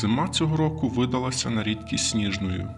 Зима цього року видалася на рідкість сніжною.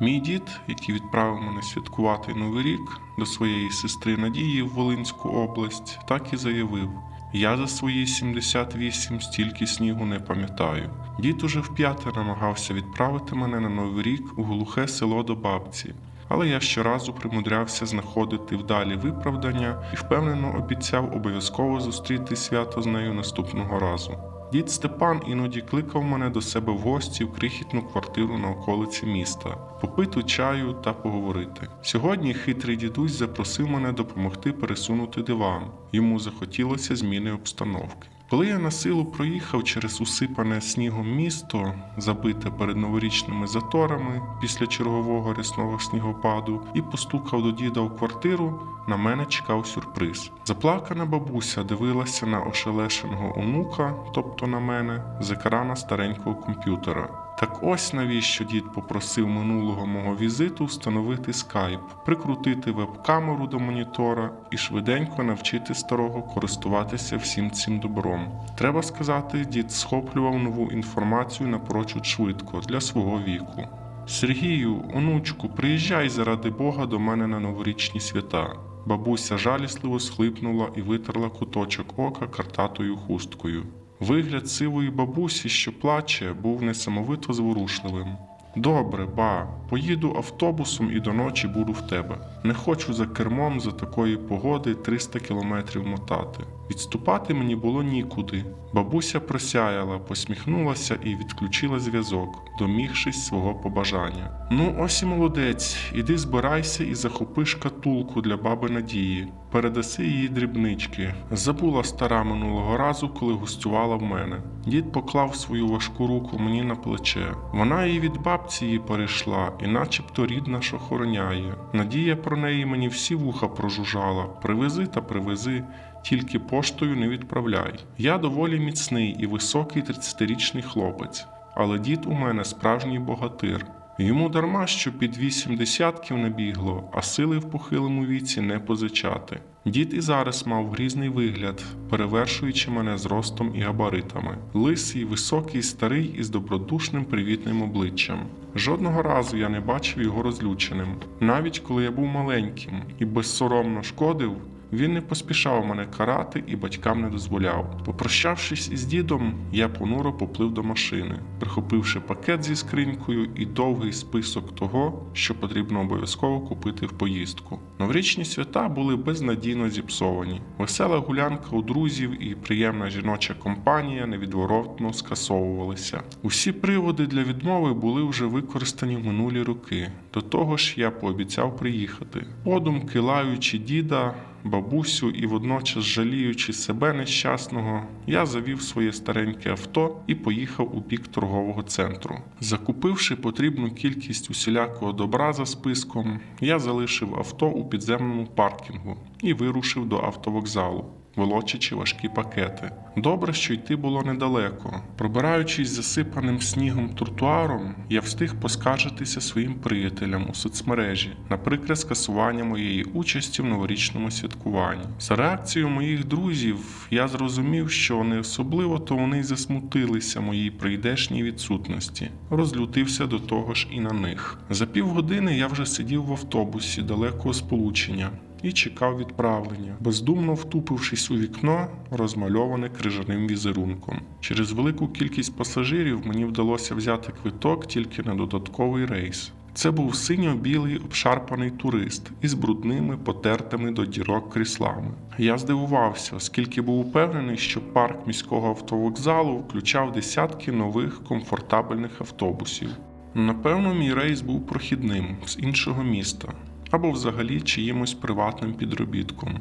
Мій дід, який відправив мене святкувати Новий рік до своєї сестри Надії в Волинську область, так і заявив: я за свої 78 стільки снігу не пам'ятаю. Дід уже вп'яте намагався відправити мене на Новий рік у глухе село до бабці. Але я щоразу примудрявся знаходити вдалі виправдання і впевнено обіцяв обов'язково зустріти свято з нею наступного разу. Дід Степан іноді кликав мене до себе в гості в крихітну квартиру на околиці міста, попити чаю та поговорити. Сьогодні хитрий дідусь запросив мене допомогти пересунути диван. Йому захотілося зміни обстановки. Коли я на силу проїхав через усипане снігом місто, забите перед новорічними заторами після чергового рясного снігопаду, і постукав до діда в квартиру, на мене чекав сюрприз. Заплакана бабуся дивилася на ошелешеного онука, тобто на мене, з екрана старенького комп'ютера. Так ось навіщо дід попросив минулого мого візиту встановити скайп, прикрутити веб-камеру до монітора і швиденько навчити старого користуватися всім цим добром. Треба сказати, дід схоплював нову інформацію напрочуд швидко для свого віку. Сергію, онучку, приїжджай заради Бога до мене на новорічні свята. Бабуся жалісливо схлипнула і витерла куточок ока картатою хусткою. Вигляд сивої бабусі, що плаче, був несамовито зворушливим. Добре, ба, поїду автобусом і до ночі буду в тебе. Не хочу за кермом за такої погоди 300 кілометрів мотати. Відступати мені було нікуди. Бабуся просяяла, посміхнулася і відключила зв'язок, домігшись свого побажання. Ну, ось і молодець, іди збирайся і захопи шкатулку для баби Надії. Передаси їй дрібнички. Забула стара минулого разу, коли гостювала в мене. Дід поклав свою важку руку мені на плече. Вона її від бабці її перейшла, і начебто рідна ж охороняє. Надія про неї мені всі вуха прожужжала. Привези та привези, тільки поштою не відправляй. Я доволі міцний і високий 30-річний хлопець, але дід у мене справжній богатир. Йому дарма, що під вісім десятків набігло, а сили в похилому віці не позичати. Дід і зараз мав грізний вигляд, перевершуючи мене зростом і габаритами. Лисий, високий, старий із добродушним привітним обличчям. Жодного разу я не бачив його розлюченим. Навіть коли я був маленьким і безсоромно шкодив, він не поспішав мене карати і батькам не дозволяв. Попрощавшись із дідом, я понуро поплив до машини, прихопивши пакет зі скринькою і довгий список того, що потрібно обов'язково купити в поїздку. Новорічні свята були безнадійно зіпсовані. Весела гулянка у друзів і приємна жіноча компанія невідворотно скасовувалися. Усі приводи для відмови були вже використані в минулі роки. До того ж, я пообіцяв приїхати. Подумки лаючи діда, бабусю і водночас жаліючи себе нещасного, я завів своє стареньке авто і поїхав у бік торгового центру. Закупивши потрібну кількість усілякого добра за списком, я залишив авто у підземному паркінгу і вирушив до автовокзалу. Волочачи важкі пакети. Добре, що йти було недалеко. Пробираючись засипаним снігом тротуаром, я встиг поскаржитися своїм приятелям у соцмережі, наприклад, скасування моєї участі в новорічному святкуванні. За реакцією моїх друзів я зрозумів, що не особливо то вони й засмутилися моїй прийдешній відсутності. Розлютився до того ж і на них. За півгодини я вже сидів в автобусі далекого сполучення і чекав відправлення, бездумно втупившись у вікно, розмальоване крижаним візерунком. Через велику кількість пасажирів мені вдалося взяти квиток тільки на додатковий рейс. Це був синьо-білий обшарпаний турист із брудними, потертими до дірок кріслами. Я здивувався, оскільки був упевнений, що парк міського автовокзалу включав десятки нових комфортабельних автобусів. Напевно, мій рейс був прохідним з іншого міста або взагалі чиїмось приватним підробітком.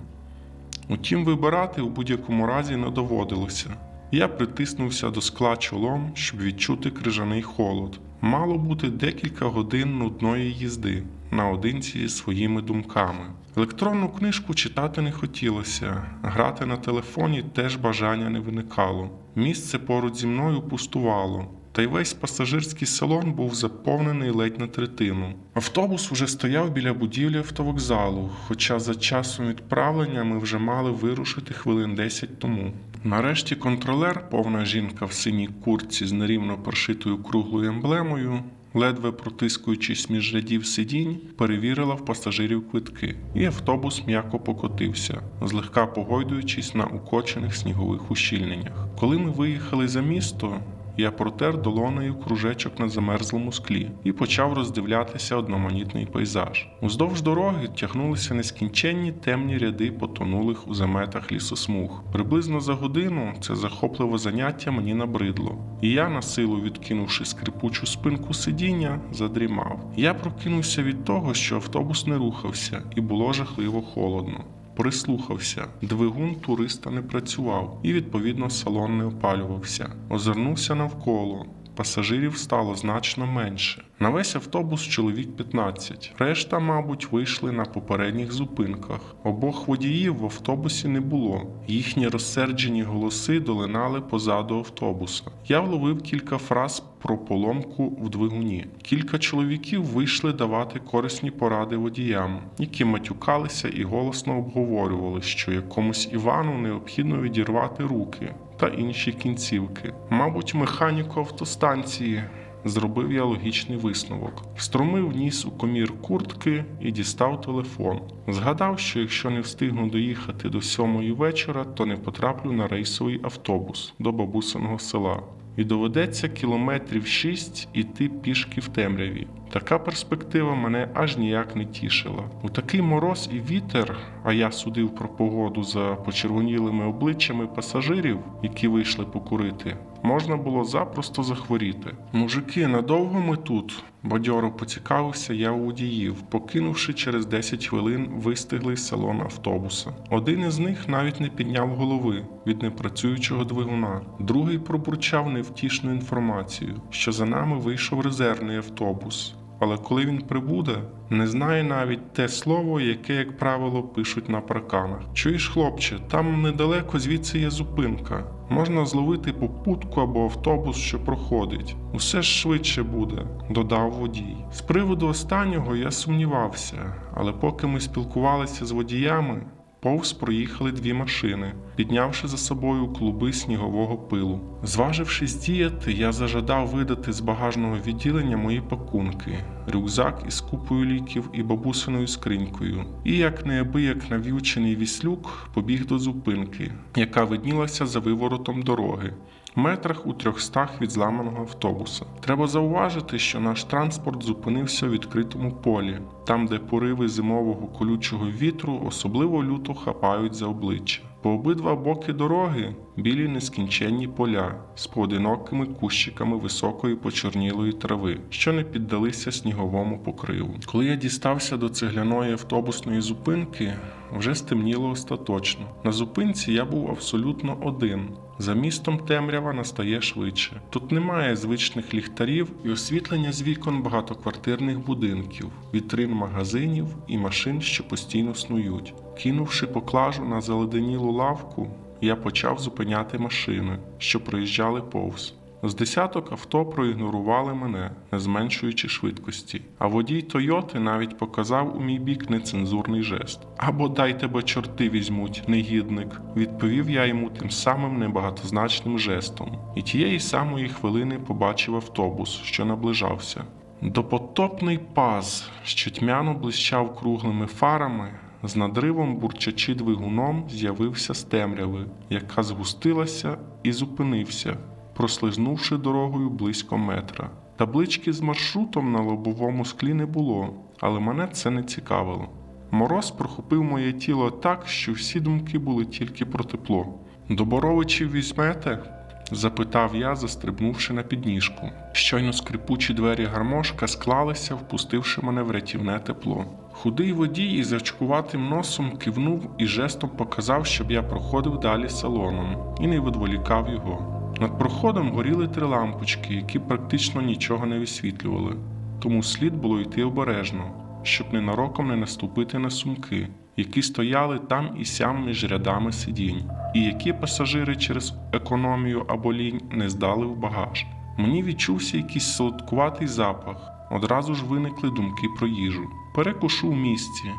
Утім, вибирати у будь-якому разі не доводилося. Я притиснувся до скла чолом, щоб відчути крижаний холод. Мало бути декілька годин нудної їзди наодинці зі своїми думками. Електронну книжку читати не хотілося, грати на телефоні теж бажання не виникало. Місце поруч зі мною пустувало. Та й весь пасажирський салон був заповнений ледь на третину. Автобус уже стояв біля будівлі автовокзалу, хоча за часом відправлення ми вже мали вирушити хвилин 10 тому. Нарешті контролер, повна жінка в синій куртці з нерівно прошитою круглою емблемою, ледве протискуючись між рядів сидінь, перевірила в пасажирів квитки, і автобус м'яко покотився, злегка погойдуючись на укочених снігових ущільненнях. Коли ми виїхали за місто, я протер долонею кружечок на замерзлому склі і почав роздивлятися одноманітний пейзаж. Уздовж дороги тягнулися нескінченні темні ряди потонулих у заметах лісосмуг. Приблизно за годину це захопливе заняття мені набридло, і я, на силу відкинувши скрипучу спинку сидіння, задрімав. Я прокинувся від того, що автобус не рухався, і було жахливо холодно. Прислухався, двигун туриста не працював, і відповідно салон не опалювався. Озирнувся навколо. Пасажирів стало значно менше. На весь автобус чоловік 15. Решта, мабуть, вийшли на попередніх зупинках. Обох водіїв в автобусі не було. Їхні розсерджені голоси долинали позаду автобуса. Я вловив кілька фраз про поломку в двигуні. Кілька чоловіків вийшли давати корисні поради водіям, які матюкалися і голосно обговорювали, що якомусь Івану необхідно відірвати руки та інші кінцівки. Мабуть, механіку автостанції. Зробив я логічний висновок, струмив ніс у комір куртки і дістав телефон. Згадав, що якщо не встигну доїхати до сьомої вечора, то не потраплю на рейсовий автобус до бабусиного села. І доведеться кілометрів шість іти пішки в темряві. Така перспектива мене аж ніяк не тішила. У такий мороз і вітер, а я судив про погоду за почервонілими обличчями пасажирів, які вийшли покурити, можна було запросто захворіти. Мужики, надовго ми тут? Бадьоро поцікавився я у водіїв, покинувши через 10 хвилин вистиглий салон автобуса. Один із них навіть не підняв голови від непрацюючого двигуна, другий пробурчав невтішну інформацію, що за нами вийшов резервний автобус. Але коли він прибуде, не знає навіть те слово, яке, як правило, пишуть на парканах. Чуєш, хлопче, там недалеко звідси є зупинка. Можна зловити попутку або автобус, що проходить. Усе ж швидше буде, додав водій. З приводу останнього я сумнівався, але поки ми спілкувалися з водіями, Повз проїхали дві машини, піднявши за собою клуби снігового пилу. Зважившись діяти, я зажадав видати з багажного відділення мої пакунки, рюкзак із купою ліків і бабусиною скринькою. І як неабияк нав'ючений віслюк побіг до зупинки, яка виднілася за виворотом дороги. Метрах у трьохстах від зламаного автобуса. Треба зауважити, що наш транспорт зупинився у відкритому полі, там, де пориви зимового колючого вітру особливо люто хапають за обличчя. По обидва боки дороги білі нескінченні поля з поодинокими кущиками високої почорнілої трави, що не піддалися сніговому покриву. Коли я дістався до цегляної автобусної зупинки, вже стемніло остаточно. На зупинці я був абсолютно один. За містом темрява настає швидше. Тут немає звичних ліхтарів і освітлення з вікон багатоквартирних будинків, вітрин магазинів і машин, що постійно снують. Кинувши поклажу на заледенілу лавку, я почав зупиняти машини, що проїжджали повз. З десяток авто проігнорували мене, не зменшуючи швидкості, а водій Тойоти навіть показав у мій бік нецензурний жест. Або дай тебе чорти візьмуть, негідник, відповів я йому тим самим небагатозначним жестом. І тієї самої хвилини побачив автобус, що наближався. Допотопний паз, що тьмяно блищав круглими фарами, з надривом бурчачи двигуном, з'явився з темряви, яка згустилася і зупинився прослизнувши дорогою близько метра. Таблички з маршрутом на лобовому склі не було, але мене це не цікавило. Мороз прохопив моє тіло так, що всі думки були тільки про тепло. До візьмете? запитав я, застрибнувши на підніжку. Щойно скрипучі двері гармошка склалися, впустивши мене в рятівне тепло. Худий водій із зачкуватим носом кивнув і жестом показав, щоб я проходив далі салоном і не відволікав його. Над проходом горіли три лампочки, які практично нічого не висвітлювали, тому слід було йти обережно, щоб ненароком не наступити на сумки, які стояли там і сям між рядами сидінь, і які пасажири через економію або лінь не здали в багаж. Мені відчувся якийсь солодкуватий запах. Одразу ж виникли думки про їжу. Перекушу в місці,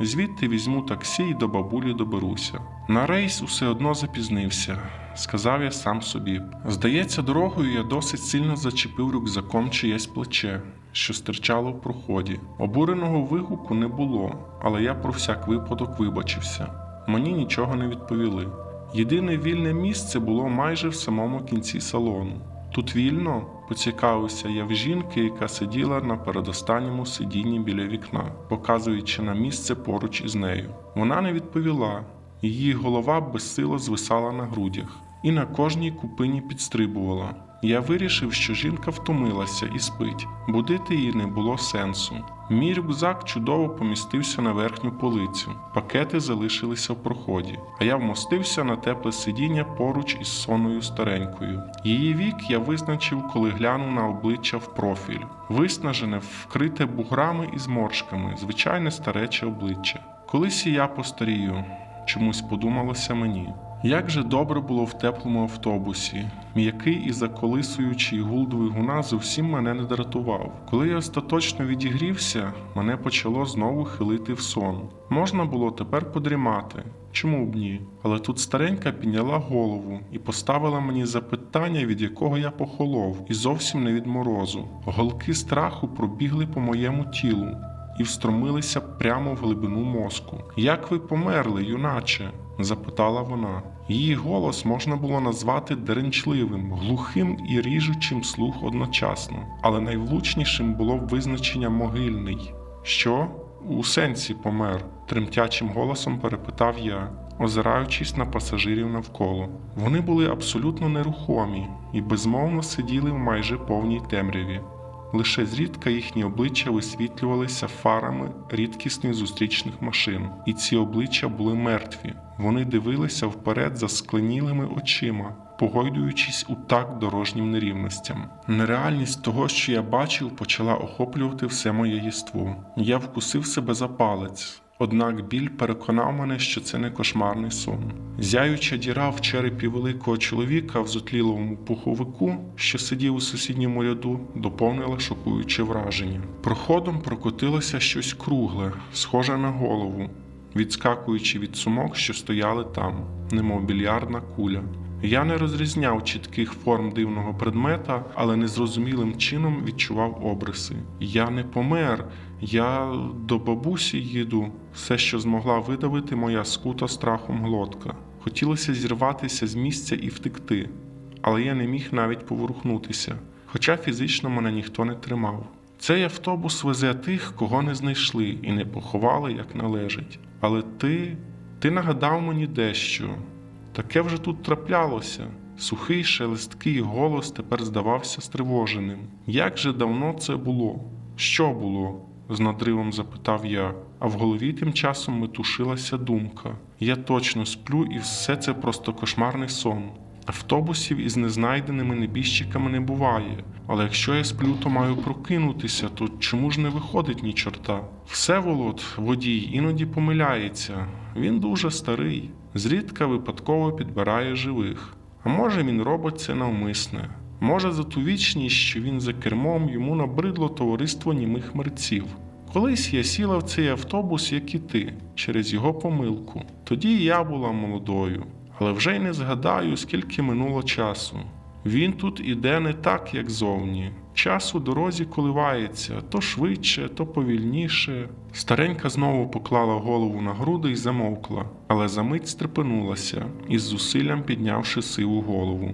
Звідти візьму таксі і до бабулі доберуся. На рейс усе одно запізнився, сказав я сам собі. Здається, дорогою я досить сильно зачепив рюкзаком чиєсь плече, що стирчало в проході. Обуреного вигуку не було, але я про всяк випадок вибачився. Мені нічого не відповіли. Єдине вільне місце було майже в самому кінці салону. Тут вільно поцікавився я в жінки, яка сиділа на передостанньому сидінні біля вікна, показуючи на місце поруч із нею. Вона не відповіла, її голова безсило звисала на грудях і на кожній купині підстрибувала. Я вирішив, що жінка втомилася і спить. Будити її не було сенсу. Мій рюкзак чудово помістився на верхню полицю. Пакети залишилися в проході, а я вмостився на тепле сидіння поруч із сонною старенькою. Її вік я визначив, коли глянув на обличчя в профіль. Виснажене, вкрите буграми і зморшками, звичайне старече обличчя. Колись і я постарію, чомусь подумалося мені. Як же добре було в теплому автобусі, м'який і заколисуючий гул двигуна зовсім мене не дратував. Коли я остаточно відігрівся, мене почало знову хилити в сон. Можна було тепер подрімати. Чому б ні? Але тут старенька підняла голову і поставила мені запитання, від якого я похолов, і зовсім не від морозу. Голки страху пробігли по моєму тілу і встромилися прямо в глибину мозку. Як ви померли, юначе? запитала вона. Її голос можна було назвати деренчливим, глухим і ріжучим слух одночасно, але найвлучнішим було визначення могильний. Що? У сенсі помер, тремтячим голосом перепитав я, озираючись на пасажирів навколо. Вони були абсолютно нерухомі і безмовно сиділи в майже повній темряві. Лише зрідка їхні обличчя висвітлювалися фарами рідкісних зустрічних машин, і ці обличчя були мертві. Вони дивилися вперед за скленілими очима, погойдуючись у так дорожнім нерівностям. Нереальність того, що я бачив, почала охоплювати все моє єство. Я вкусив себе за палець. Однак біль переконав мене, що це не кошмарний сон. Зяюча діра в черепі великого чоловіка в зотлілому пуховику, що сидів у сусідньому ряду, доповнила шокуюче враження. Проходом прокотилося щось кругле, схоже на голову, відскакуючи від сумок, що стояли там, немов більярдна куля. Я не розрізняв чітких форм дивного предмета, але незрозумілим чином відчував обриси. Я не помер, я до бабусі їду, все, що змогла видавити моя скута страхом глотка. Хотілося зірватися з місця і втекти, але я не міг навіть поворухнутися, хоча фізично мене ніхто не тримав. Цей автобус везе тих, кого не знайшли і не поховали як належить. Але ти, ти нагадав мені дещо. Таке вже тут траплялося. Сухий шелесткий голос тепер здавався стривоженим. Як же давно це було? Що було? З надривом запитав я, а в голові тим часом метушилася думка. Я точно сплю, і все це просто кошмарний сон. Автобусів із незнайденими небіжчиками не буває, але якщо я сплю, то маю прокинутися, то чому ж не виходить ні чорта? Всеволод, водій, іноді помиляється. Він дуже старий, зрідка випадково підбирає живих. А може він робить це навмисне. Може, за ту вічність, що він за кермом йому набридло товариство німих мерців. Колись я сіла в цей автобус, як і ти, через його помилку. Тоді я була молодою, але вже й не згадаю, скільки минуло часу. Він тут іде не так, як зовні. Час у дорозі коливається то швидше, то повільніше. Старенька знову поклала голову на груди і замовкла, але за мить стрепенулася, із зусиллям піднявши сиву голову.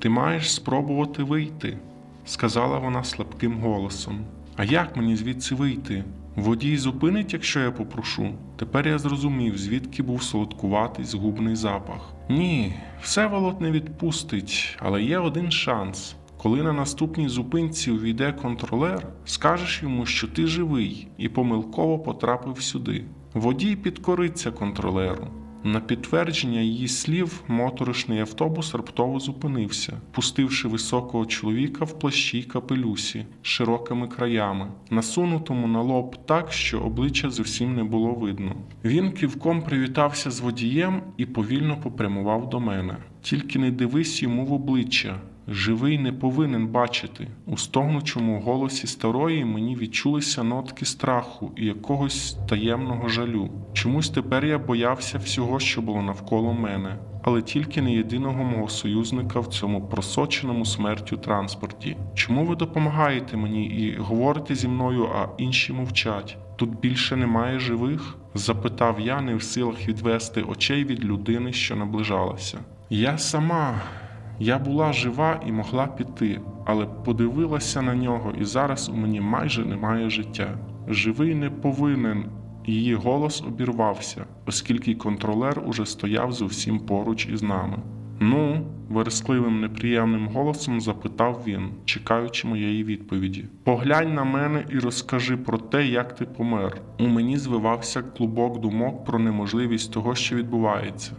Ти маєш спробувати вийти, сказала вона слабким голосом. А як мені звідси вийти? Водій зупинить, якщо я попрошу. Тепер я зрозумів, звідки був солодкуватий згубний запах. Ні, Всеволод не відпустить, але є один шанс. Коли на наступній зупинці увійде контролер, скажеш йому, що ти живий і помилково потрапив сюди. Водій підкориться контролеру. На підтвердження її слів, моторошний автобус раптово зупинився, пустивши високого чоловіка в плащі й капелюсі широкими краями, насунутому на лоб так, що обличчя зовсім не було видно. Він ківком привітався з водієм і повільно попрямував до мене. Тільки не дивись йому в обличчя, Живий не повинен бачити. У стогнучому голосі старої мені відчулися нотки страху і якогось таємного жалю. Чомусь тепер я боявся всього, що було навколо мене, але тільки не єдиного мого союзника в цьому просоченому смертю транспорті. Чому ви допомагаєте мені і говорите зі мною, а інші мовчать? Тут більше немає живих? запитав я, не в силах відвести очей від людини, що наближалася. Я сама. Я була жива і могла піти, але подивилася на нього, і зараз у мені майже немає життя. Живий не повинен. Її голос обірвався, оскільки контролер уже стояв зовсім поруч із нами. Ну, верескливим неприємним голосом запитав він, чекаючи моєї відповіді. Поглянь на мене і розкажи про те, як ти помер. У мені звивався клубок думок про неможливість того, що відбувається,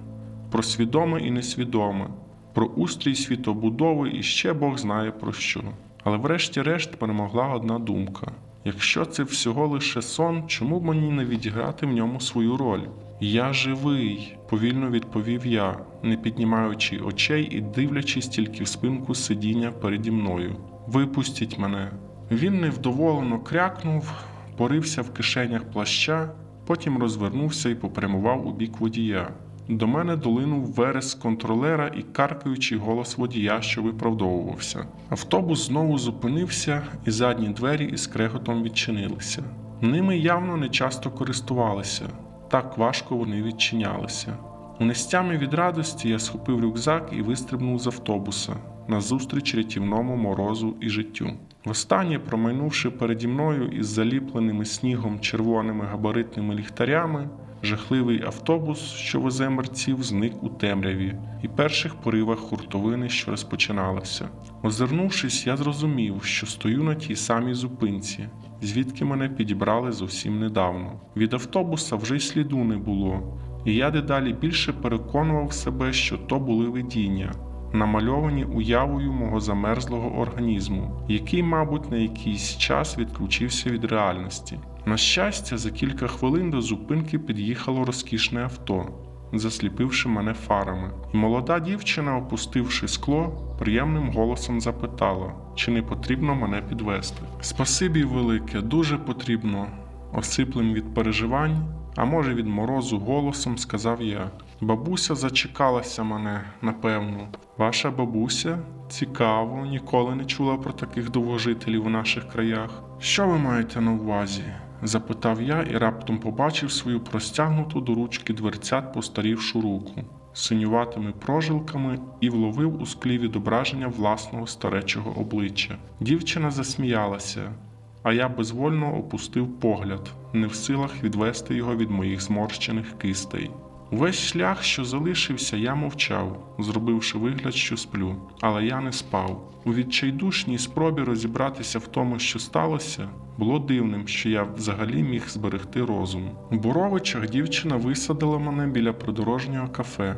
про свідоме і несвідоме, про устрій світобудови і ще Бог знає про що. Але врешті-решт перемогла одна думка. Якщо це всього лише сон, чому б мені не відіграти в ньому свою роль? Я живий, повільно відповів я, не піднімаючи очей і дивлячись тільки в спинку сидіння переді мною. Випустіть мене. Він невдоволено крякнув, порився в кишенях плаща, потім розвернувся і попрямував у бік водія. До мене долинув верес контролера і каркаючий голос водія, що виправдовувався. Автобус знову зупинився, і задні двері із креготом відчинилися. Ними явно не часто користувалися, так важко вони відчинялися. У нестямі від радості я схопив рюкзак і вистрибнув з автобуса назустріч рятівному морозу і життю. Востаннє, промайнувши переді мною із заліпленими снігом червоними габаритними ліхтарями, жахливий автобус, що везе мерців, зник у темряві і перших поривах хуртовини, що розпочиналася. Озирнувшись, я зрозумів, що стою на тій самій зупинці, звідки мене підібрали зовсім недавно. Від автобуса вже й сліду не було, і я дедалі більше переконував себе, що то були видіння, намальовані уявою мого замерзлого організму, який, мабуть, на якийсь час відключився від реальності. На щастя, за кілька хвилин до зупинки під'їхало розкішне авто, засліпивши мене фарами, і молода дівчина, опустивши скло, приємним голосом запитала, чи не потрібно мене підвести. Спасибі велике, дуже потрібно, осиплим від переживань, а може від морозу голосом сказав я. Бабуся зачекалася мене, напевно. Ваша бабуся? Цікаво, ніколи не чула про таких довгожителів у наших краях. Що ви маєте на увазі? Запитав я і раптом побачив свою простягнуту до ручки дверцят постарівшу руку синюватими прожилками і вловив у склі відображення власного старечого обличчя. Дівчина засміялася, а я безвольно опустив погляд, не в силах відвести його від моїх зморщених кистей. Увесь шлях, що залишився, я мовчав, зробивши вигляд, що сплю, але я не спав. У відчайдушній спробі розібратися в тому, що сталося, було дивним, що я взагалі міг зберегти розум. У Боровичах дівчина висадила мене біля придорожнього кафе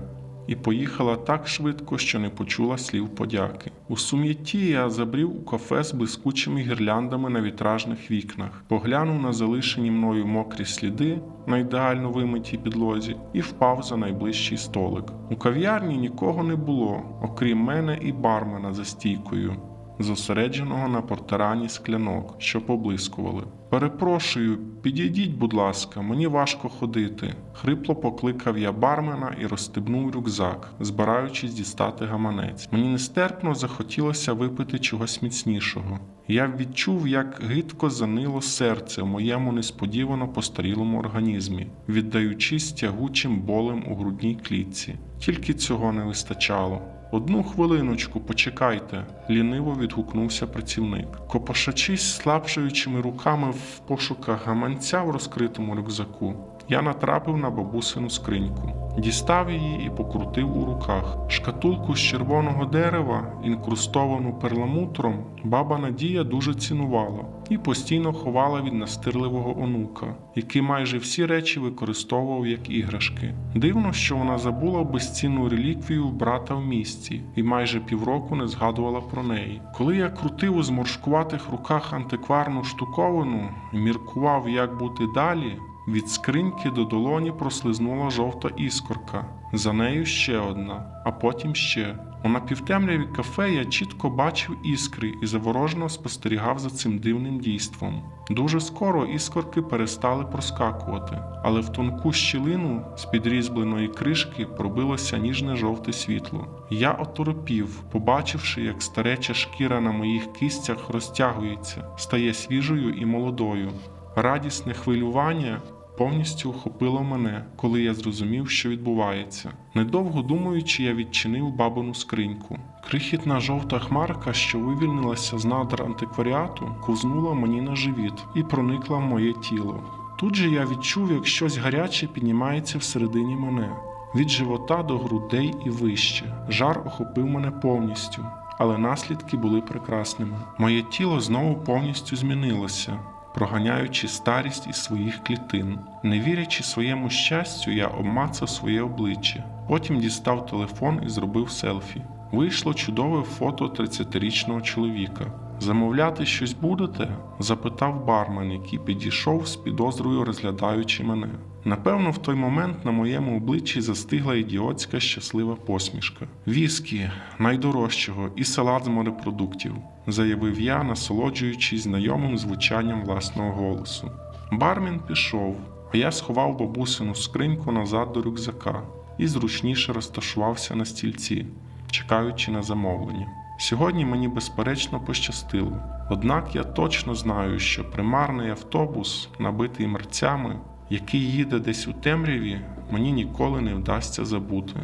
і поїхала так швидко, що не почула слів подяки. У сум'ятті я забрів у кафе з блискучими гірляндами на вітражних вікнах, поглянув на залишені мною мокрі сліди на ідеально вимитій підлозі і впав за найближчий столик. У кав'ярні нікого не було, окрім мене і бармена за стійкою. Зосередженого на портерані склянок, що поблискували. Перепрошую, підійдіть, будь ласка, мені важко ходити. Хрипло покликав я бармена і розстебнув рюкзак, збираючись дістати гаманець. Мені нестерпно захотілося випити чогось міцнішого. Я відчув, як гидко занило серце в моєму несподівано постарілому організмі, віддаючись тягучим болем у грудній клітці. Тільки цього не вистачало. Одну хвилиночку, почекайте, ліниво відгукнувся працівник. Копошачись слабшаючими руками в пошуках гаманця в розкритому рюкзаку, я натрапив на бабусину скриньку, дістав її і покрутив у руках. Шкатулку з червоного дерева, інкрустовану перламутром, баба Надія дуже цінувала і постійно ховала від настирливого онука, який майже всі речі використовував як іграшки. Дивно, що вона забула безцінну реліквію брата в місті і майже півроку не згадувала про неї. Коли я крутив у зморшкуватих руках антикварну штуковину і міркував, як бути далі. Від скриньки до долоні прослизнула жовта іскорка, за нею ще одна, а потім ще. У напівтемряві кафе я чітко бачив іскри і заворожено спостерігав за цим дивним дійством. Дуже скоро іскорки перестали проскакувати, але в тонку щілину з підрізбленої кришки пробилося ніжне жовте світло. Я оторопів, побачивши, як стареча шкіра на моїх кистях розтягується, стає свіжою і молодою. Радісне хвилювання повністю охопило мене, коли я зрозумів, що відбувається. Недовго думаючи, я відчинив бабину скриньку. Крихітна жовта хмарка, що вивільнилася з надр антикваріату, ковзнула мені на живіт і проникла в моє тіло. Тут же я відчув, як щось гаряче піднімається всередині мене. Від живота до грудей і вище. Жар охопив мене повністю, але наслідки були прекрасними. Моє тіло знову повністю змінилося, проганяючи старість із своїх клітин. Не вірячи своєму щастю, я обмацав своє обличчя. Потім дістав телефон і зробив селфі. Вийшло чудове фото 30-річного чоловіка. Замовляти щось будете? запитав бармен, який підійшов з підозрою, розглядаючи мене. Напевно, в той момент на моєму обличчі застигла ідіотська щаслива посмішка. Віскі, найдорожчого, і салат з морепродуктів, заявив я, насолоджуючись знайомим звучанням власного голосу. Бармен пішов, а я сховав бабусину скриньку назад до рюкзака і зручніше розташувався на стільці, чекаючи на замовлення. Сьогодні мені безперечно пощастило. Однак я точно знаю, що примарний автобус, набитий мерцями, який їде десь у темряві, мені ніколи не вдасться забути.